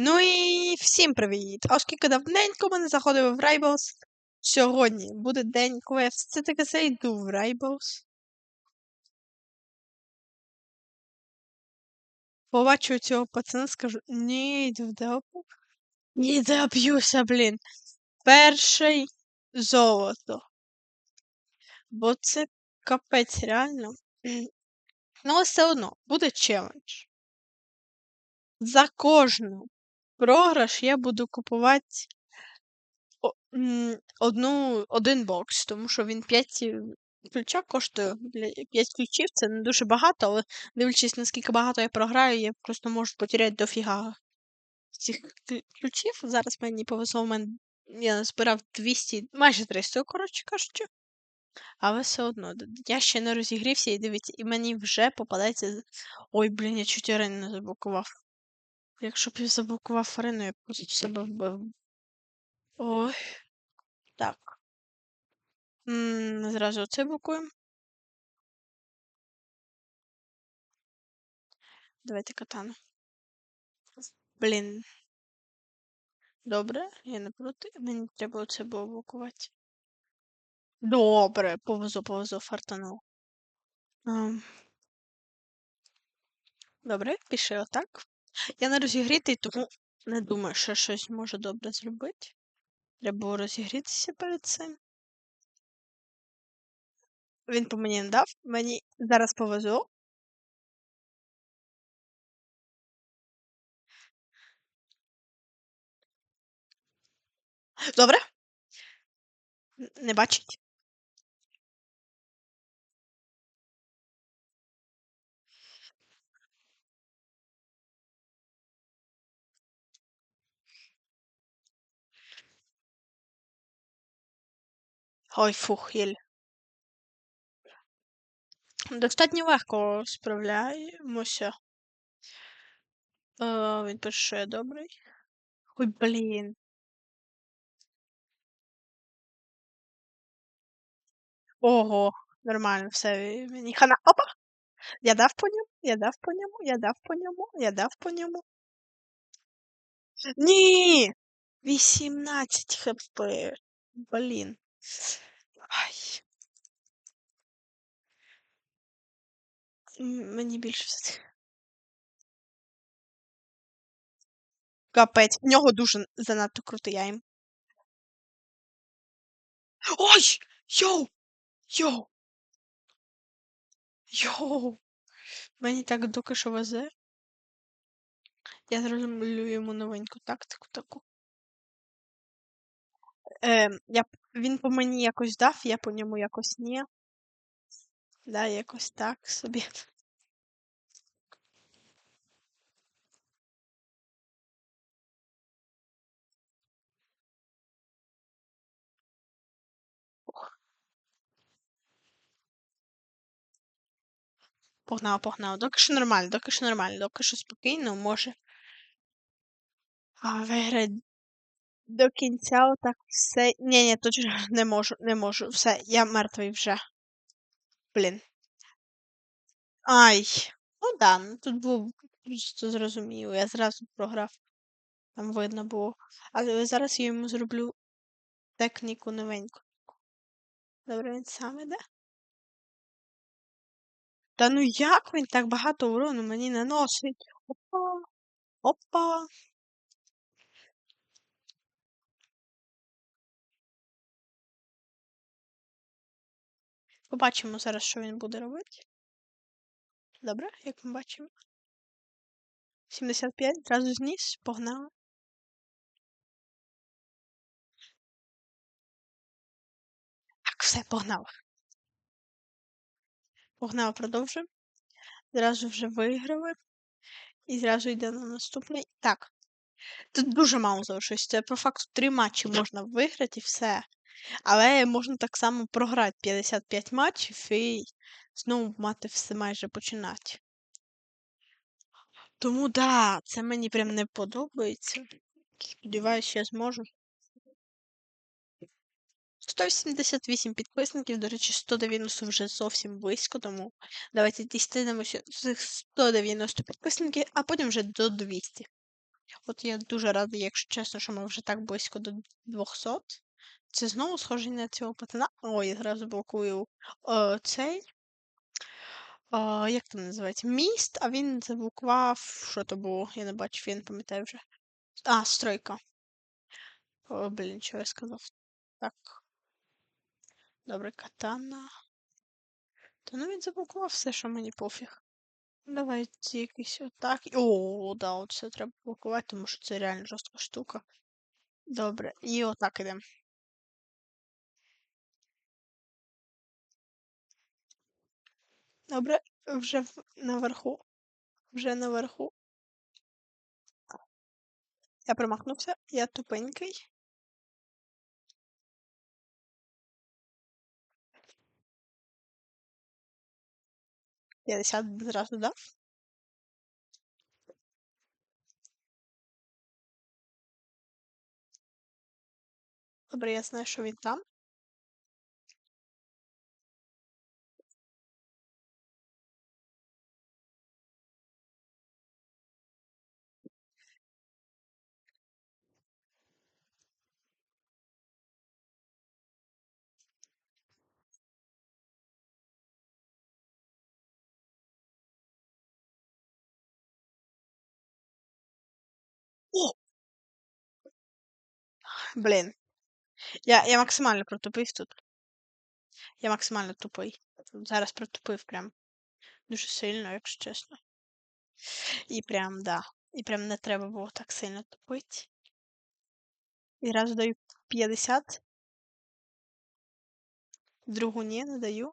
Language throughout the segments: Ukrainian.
Ну і всім привіт! Оскільки давненько ми не заходили в Rivals, сьогодні буде день, коли я все таки зайду в Rivals. Побачу цього пацана, скажу, ні, допу. Ні, доб'юся, блін. Перший золото. Бо це капець реально. Ну, все одно, буде челендж. За кожну програш я буду купувати одну, один бокс, тому що він 5 ключа коштує. Бля, 5 ключів це не дуже багато, але дивлячись, наскільки багато я програю, я просто можу потеряти дофіга цих ключів. Зараз мені повезло, я збирав 200, майже 300, коротше кажучи. Але все одно, я ще не розігрівся і дивіться, і мені вже попадається. Ой, блін, я чуть не заблокував. Якщо б я заблокував арену, я б просто себе вбив. Ой. Так. М, Зразу це блокуємо. Давайте катану. Блін. Добре, я не проти. Мені треба оце було блокувати. Добре, повезу, повезу, фартанув. Добре, пішли отак. Я не розігрітий, тому не думаю, що щось можу добре зробити. Треба було розігрітися перед цим. Він по мені не дав. Мені зараз повезло. Добре? Не бачить? Ой, фух, єль. Достатньо легко справляємося. Е, він пише, добрий. Ой, блін. Ого, нормально, все, мені хана. Опа! Я дав по ньому, я дав по ньому, я дав по ньому, я дав по ньому. Ні! 18 хп. Блін. Ай. Мені більше все. Капець, в нього дуже занадто крутий айм. Ой! Йоу! Йоу! Йоу! Мені так доки що везе. Я зроблю йому новеньку тактику таку. Ем, я, він по мені якось дав, я по ньому якось ні. Да, якось так собі. Погнав, погнав. Доки що нормально, доки що нормально, доки що спокійно може. А виграти до кінця отак все. Ні, ні, же не можу, не можу. Все, я мертвий вже. Блін. Ай. Ну да, ну тут було просто зрозуміло. Я зразу програв. Там видно було. Але зараз я йому зроблю техніку новеньку. Добре, він сам іде. Та ну як він так багато урону мені наносить? Опа. Опа. Побачимо зараз, що він буде робити. Добре, як ми бачимо. 75, зразу зніс, погнали. Так, все, погнав. Погнав, продовжуємо. Зразу вже виграли. І зразу йде на наступний. Так. Тут дуже мало залишилось. Це по факту три матчі можна виграти і все. Але можна так само програти 55 матчів і знову мати все майже починати. Тому да, це мені прям не подобається. Сподіваюся, я зможу. 178 підписників, до речі, 190 вже зовсім близько, тому давайте дістаємося з цих 190 підписників, а потім вже до 200. От я дуже радий, якщо чесно, що ми вже так близько до 200. Це знову схоже на цього пацана. Ой, я зразу блокую е, цей. Е, як там називається? Міст, а він заблокував. Що то було? Я не бачив, я не пам'ятаю вже. А, стройка. О, блін, що я сказав? Так. Добре, катана. Та ну він заблокував все, що мені пофіг. Давайте якийсь отак. О, да, от це треба блокувати, тому що це реально жорстка штука. Добре, і отак ідемо. Добре, вже в- наверху. Вже наверху. Я промахнувся, я тупенький. П'ятдесят зразу дав. Добре, я знаю, що він там. Блін. Я, я максимально протупив тут. Я максимально тупий. Зараз протупив прям. Дуже сильно, якщо чесно. І прям, да. І прям не треба було так сильно тупити. І раз даю 50. Другу ні, не даю.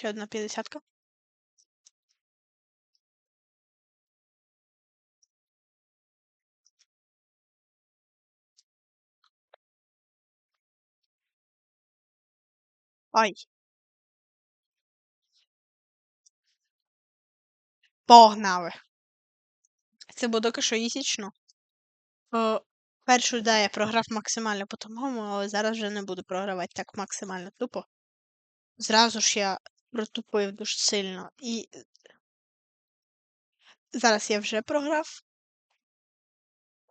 Ще одна 50-ка. Ай. Погнали. Це було доки що ісічно. О, першу, да, я програв максимально по тому, але зараз вже не буду програвати так максимально тупо. Зразу ж я протупив дуже сильно. І зараз я вже програв.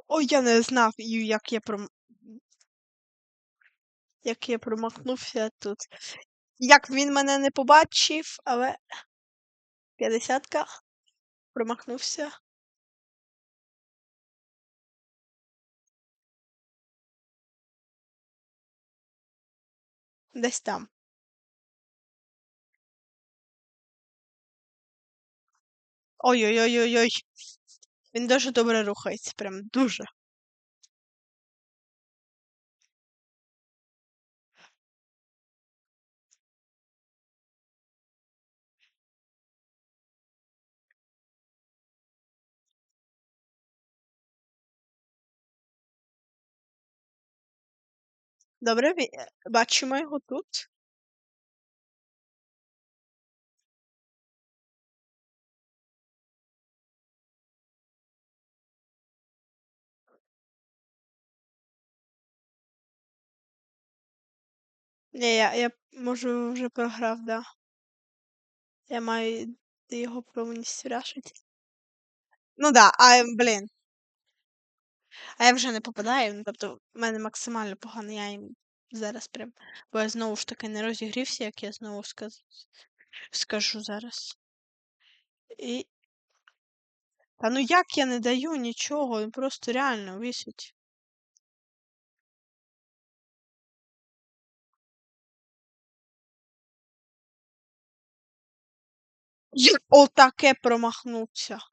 Ой, я не знав, як я пром... як я промахнувся тут. Як він мене не побачив, але 50-ка промахнувся. Десь там. Ой-ой-ой-ой-ой. Він дуже добре рухається, прям дуже. Добре, е, бачимо його тут. Ні, я, я можу вже програв, да. Я маю його повністю рашити. Ну да, а блін. А я вже не попадаю, ну, тобто в мене максимально погано, я їм зараз прям. Бо я знову ж таки не розігрівся, як я знову сказ... скажу зараз. І. Та ну як я не даю нічого, він просто реально висить. o také promachnul se.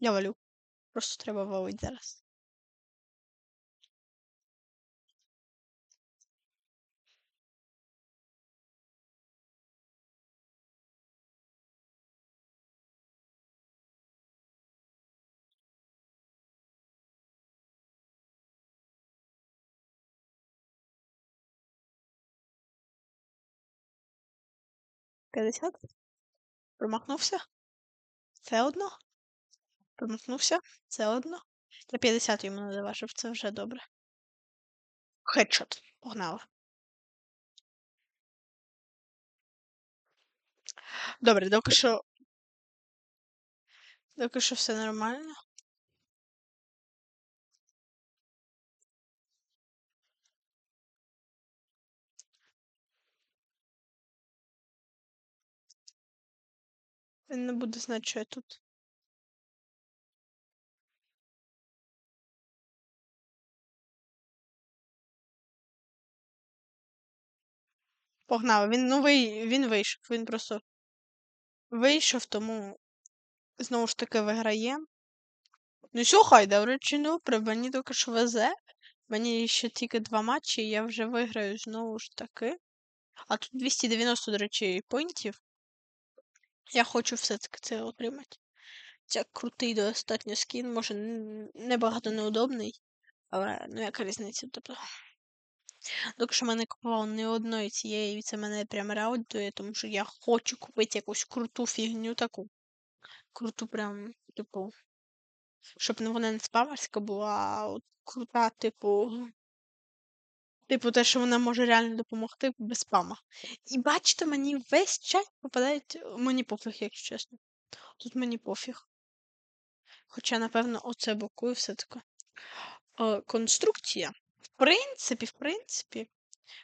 Já velu. Prostě treba volit teraz. 50. Промахнувся? Це одно? Промахнувся? Це одно? Та 50 йому не заважив, це вже добре. Хедшот. Погнала. Добре, доки що. Доки що все нормально. Він не буде знати, що я тут. Погнали. Він, ну, вий... він вийшов. Він просто вийшов, тому знову ж таки виграє. Ну що, хай, до речі, добре, мені тільки що везе. Мені ще тільки два матчі, і я вже виграю знову ж таки. А тут 290, до речі, поінтів. Я хочу все-таки це отримати. Це крутий достатньо скін, може небагато неудобний, але ну яка різниця, тобто. Доки що мене купував не одної цієї, і це мене прям радує, тому що я хочу купити якусь круту фігню таку. Круту прям, типу. Щоб не вона не спамерська була, а от крута, типу. Типу, те, що вона може реально допомогти без спама. І бачите, мені весь чат попадають. Мені пофіг, якщо чесно. Тут мені пофіг. Хоча, напевно, оце блокує все таки. Е, конструкція. В принципі, в принципі,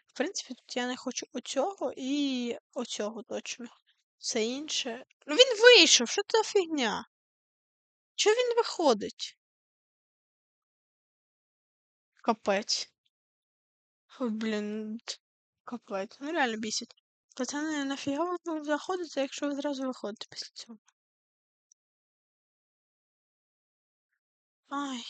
в принципі, тут я не хочу оцього і оцього точно. Все інше. Ну він вийшов, що це фігня? Чого він виходить? Капець. Блін. т- Капець. Ну реально бісить. Пацани, нафіга ви заходите, якщо ви зразу виходите після цього? Ай.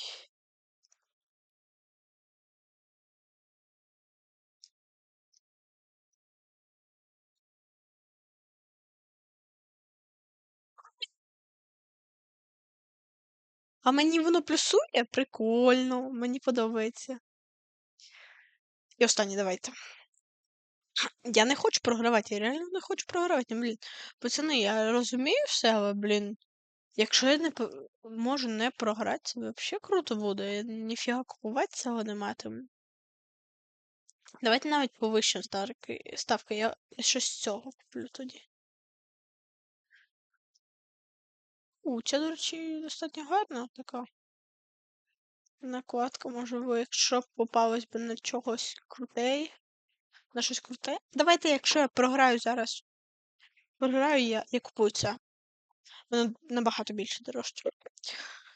А мені воно плюсує? Прикольно, мені подобається. І останнє, давайте. Я не хочу програвати, я реально не хочу програвати. Ну, блін. Пацани, я розумію все, але, блін. Якщо я не можу не програти, це взагалі круто буде. Я ніфіга купувати цього не матиму. Давайте навіть повищимо ставки. я щось з цього куплю тоді. У, ця, до речі, достатньо гарна така. Накладка, можливо, якщо б попалось би на чогось крутей. На щось круте. Давайте, якщо я програю зараз. Програю я, я купую це. Воно набагато більше дорожче.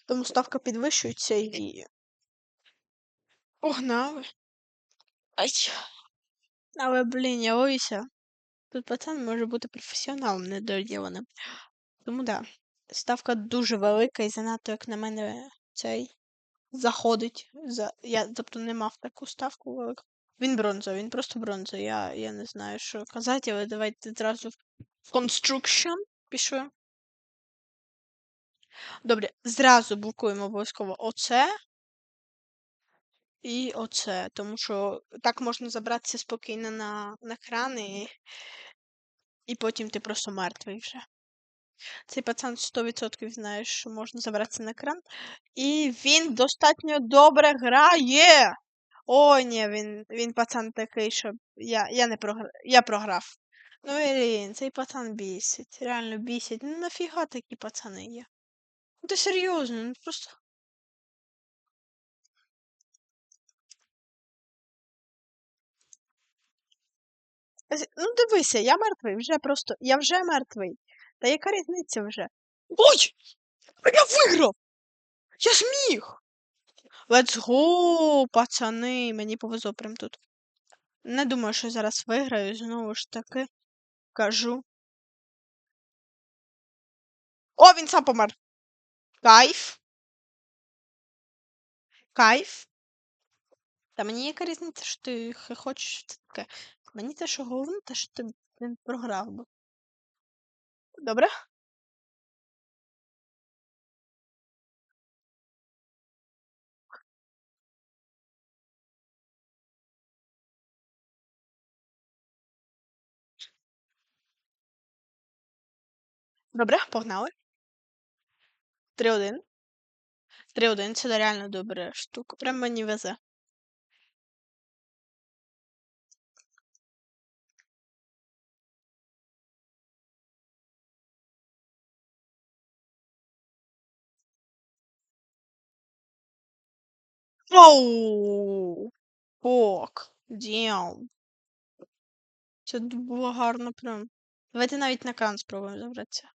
Тому ставка підвищується і. Погнали. Ай. Але, блін, я боюся. Тут пацан може бути професіоналом недоділеним. Тому да. Ставка дуже велика і занадто, як на мене, цей заходить. За... Я тобто не мав таку ставку велику. Він бронзовий, він просто бронзовий. Я, я не знаю, що казати, але давайте зразу в Construction пішли. Добре, зразу блокуємо обов'язково оце. І оце, тому що так можна забратися спокійно на, на кран і, і потім ти просто мертвий вже. Цей пацан 100% знає, що можна забратися на кран. І він достатньо добре грає. Ой, ні, він, він пацан такий, що я, я не програв. Я програв. Ну, Ірин, цей пацан бісить. Реально бісить. Ну нафіга такі пацани є? Ну ти серйозно, ну просто. Ну дивися, я мертвий, вже просто. Я вже мертвий. Та яка різниця вже? Ой! Я виграв! Я зміг! Let's go, пацани! Мені повезло прям тут. Не думаю, що зараз виграю, знову ж таки кажу. О, він сам помер! Кайф! Кайф! Та мені яка різниця, що ти хочеш це таке. Мені те, що головне, те, що ти блін, програв би. Добре? Добре, погнали. 3-1. 3-1, це реально добра штука. Прям мені везе. Оу! Ок, діам. Це було гарно прям. Давайте навіть на кран спробуємо забратися.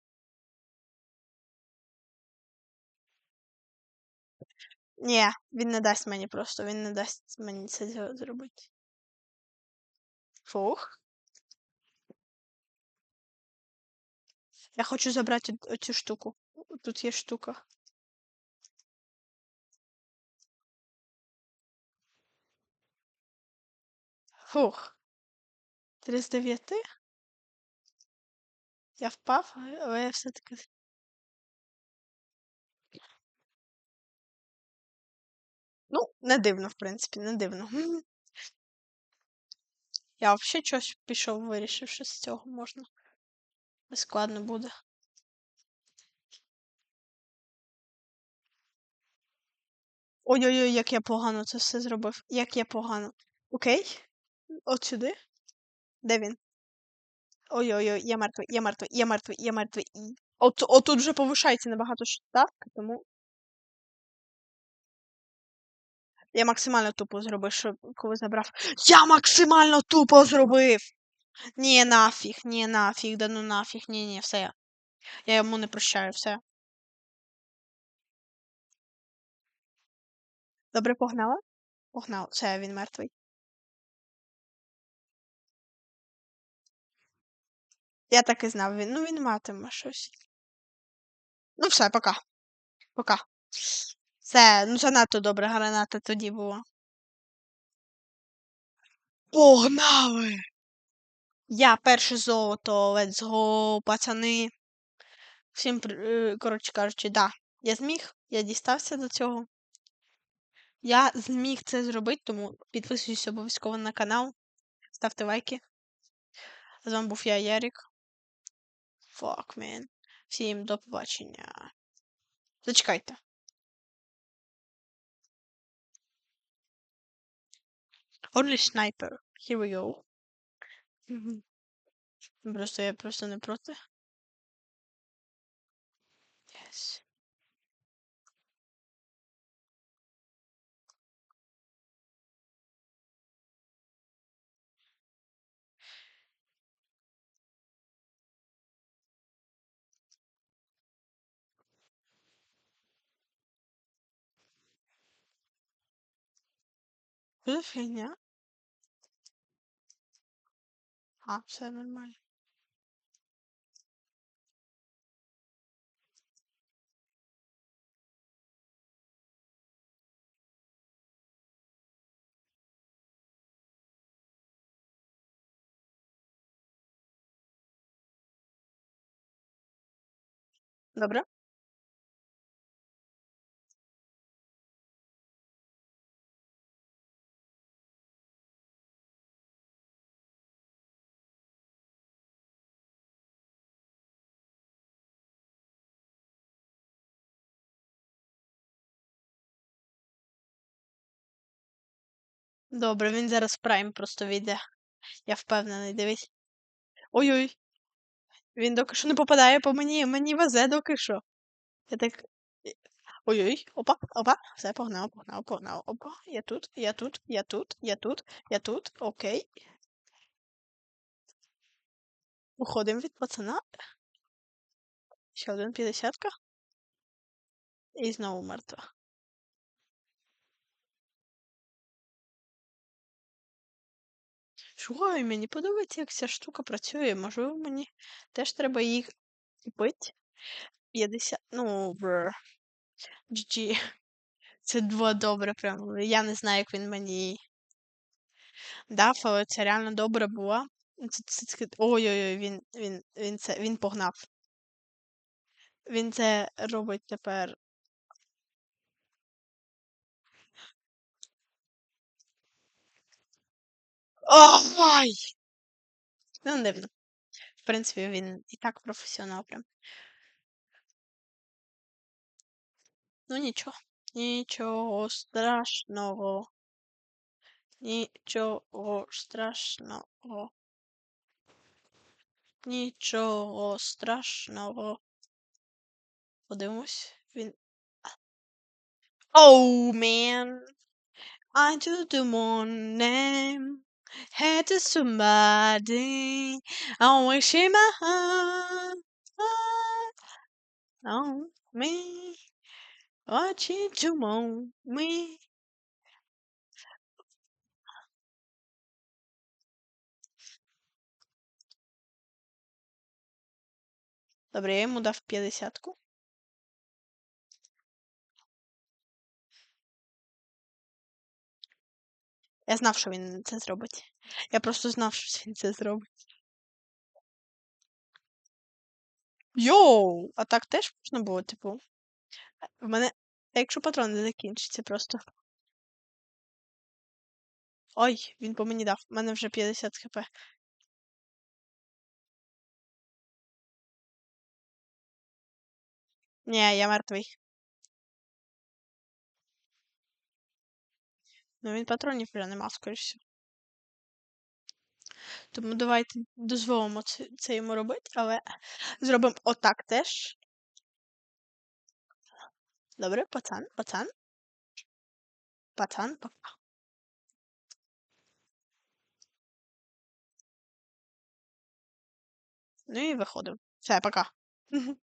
Ні, він не дасть мені просто, він не дасть мені це зробити. Фух. Я хочу забрати оцю штуку. Тут є штука. Фух. 39? Я впав, але я все-таки. Ну, не дивно, в принципі, не дивно. Я взагалі щось пішов, вирішив, що з цього можна. Складно буде. Ой-ой-ой, як я погано це все зробив. Як я погано. Окей. От сюди. Де він? Ой-ой-ой, я мертвий, я мертвий, я мертвий, я мертвий. І- От, отут вже повишається набагато ставка, тому. Я максимально тупо зробив, що коли забрав. Я максимально тупо зробив! Ні, нафіг, ні, нафіг, да ну нафіг, ні, ні, все. Я йому не прощаю, все. Добре, погнала? Погнала. Все, він мертвий. Я так і знав, він. Ну він матиме щось. Ну все, пока. Пока. Все, ну занадто добра граната тоді була. Погнали! Я перше золото, let's go, пацани. Всім, е, коротше кажучи, да, я зміг, я дістався до цього. Я зміг це зробити, тому підписуйтесь обов'язково на канал, ставте лайки. З вами був я, Ярік. Fuck, man. Всім до побачення. Зачекайте. Only sniper. Here we go. Мгм. Просто я просто не проти. Yes. Що за фігня? А, Добре? Він зараз прайм просто війде. Я впевнений, дивись. Ой-ой. Він доки що не попадає по мені, мені везе доки що. Я так. Ой-ой, опа, опа, все, погнав, погнав, погнав. Опа, я тут, я тут, я тут, я тут, я тут, окей. Уходимо від пацана. Ще один п'ятдесятка. І знову мертва. Слухай, мені подобається, як ця штука працює. Можливо, мені теж треба її купити. 50. Ну, бр. GG. Це два добре, прям. Я не знаю, як він мені дав, але це реально добре це... Ой-ой-ой, він, він, він, це, він погнав. Він це робить тепер. Ой! Ну, дивно. В принципі, він і так професіонал прям. Ну нічого. Нічого страшного. Нічого страшного. Нічого страшного. Подивимось, він. Оу, oh, man! I do the morning. had somebody always in my heart on me watching to moon me Dobre, mudar w piedesiatku. Я знав, що він це зробить. Я просто знав, що він це зробить. Йоу! А так теж можна було, типу. В мене. Якщо патрон не закінчиться просто. Ой, він по мені дав. У мене вже 50 хп. Ні, я мертвий. Ну він патронів вже не мав, скоріш. Тому давайте дозволимо це йому робити, але зробимо отак теж. Добре, пацан, пацан. Пацан, пока. Ну і виходимо. Все, пока.